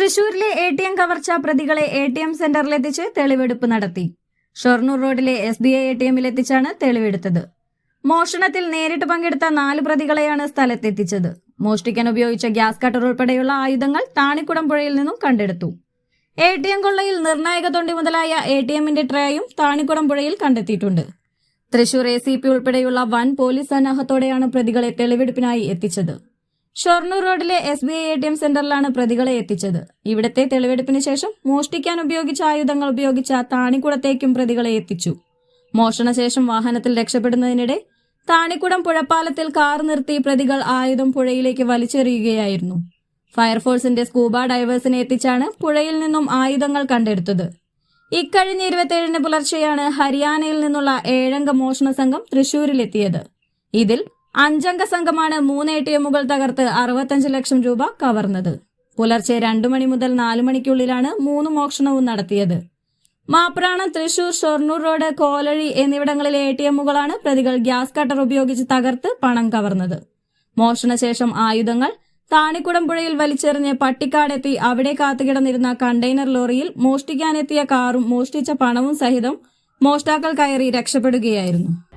തൃശൂരിലെ A T M കവർച്ച പ്രതികളെ എ ടി എം സെന്ററിലെത്തിച്ച് തെളിവെടുപ്പ് നടത്തി. ഷൊർണൂർ റോഡിലെ S B I A T എമ്മിലെത്തിച്ചാണ് തെളിവെടുത്തത്. മോഷണത്തിൽ നേരിട്ട് പങ്കെടുത്ത നാല് പ്രതികളെയാണ് സ്ഥലത്തെത്തിച്ചത്. മോഷ്ടിക്കാൻ ഉപയോഗിച്ച ഗ്യാസ് കട്ടർ ഉൾപ്പെടെയുള്ള ആയുധങ്ങൾ താണിക്കുടം പുഴയിൽ നിന്നും കണ്ടെടുത്തു. എ ടി എം കൊള്ളയിൽ നിർണായക തൊണ്ടി മുതലായ എ ടി എമ്മിന്റെ ട്രേയും താണിക്കുടം പുഴയിൽ കണ്ടെത്തിയിട്ടുണ്ട്. തൃശൂർ എ സി പി ഉൾപ്പെടെയുള്ള വൻ പോലീസ് സന്നാഹത്തോടെയാണ് പ്രതികളെ തെളിവെടുപ്പിനായി എത്തിച്ചത്. ഷൊർണൂർ റോഡിലെ S B I A T M സെന്ററിലാണ് പ്രതികളെ എത്തിച്ചത്. ഇവിടത്തെ തെളിവെടുപ്പിന് ശേഷം മോഷ്ടിക്കാൻ ഉപയോഗിച്ച ആയുധങ്ങൾ ഉപയോഗിച്ച താണിക്കുടത്തേക്കും പ്രതികളെ എത്തിച്ചു. മോഷണശേഷം വാഹനത്തിൽ രക്ഷപ്പെടുന്നതിനിടെ താണിക്കുടം പുഴപ്പാലത്തിൽ കാർ നിർത്തി പ്രതികൾ ആയുധം പുഴയിലേക്ക് വലിച്ചെറിയുകയായിരുന്നു. ഫയർഫോഴ്സിന്റെ സ്കൂബ ഡൈവേഴ്സിനെ എത്തിച്ചാണ് പുഴയിൽ നിന്നും ആയുധങ്ങൾ കണ്ടെടുത്തത്. ഇക്കഴിഞ്ഞ ഇരുപത്തിയേഴിന് പുലർച്ചെയാണ് ഹരിയാനയിൽ നിന്നുള്ള ഏഴംഗ മോഷണ സംഘം തൃശൂരിലെത്തിയത്. ഇതിൽ അഞ്ചംഗ സംഘമാണ് മൂന്ന് എ ടി എമ്മുകൾ തകർത്ത് അറുപത്തഞ്ച് ലക്ഷം രൂപ കവർന്നത്. പുലർച്ചെ രണ്ടു മണി മുതൽ നാലു മണിക്കുള്ളിലാണ് മൂന്ന് മോഷണവും നടത്തിയത്. മാപ്രാണം തൃശൂർ ഷൊർണൂർ റോഡ് കോലഴി എന്നിവിടങ്ങളിലെ എ ടി എമ്മുകളാണ് പ്രതികൾ ഗ്യാസ് കട്ടർ ഉപയോഗിച്ച് തകർത്ത് പണം കവർന്നത്. മോഷണശേഷം ആയുധങ്ങൾ താണിക്കുടം പുഴയിൽ വലിച്ചെറിഞ്ഞ് പട്ടിക്കാടെത്തി അവിടെ കാത്തുകിടന്നിരുന്ന കണ്ടെയ്നർ ലോറിയിൽ മോഷ്ടിക്കാനെത്തിയ കാറും മോഷ്ടിച്ച പണവും സഹിതം മോഷ്ടാക്കൾ കയറി രക്ഷപ്പെടുകയായിരുന്നു.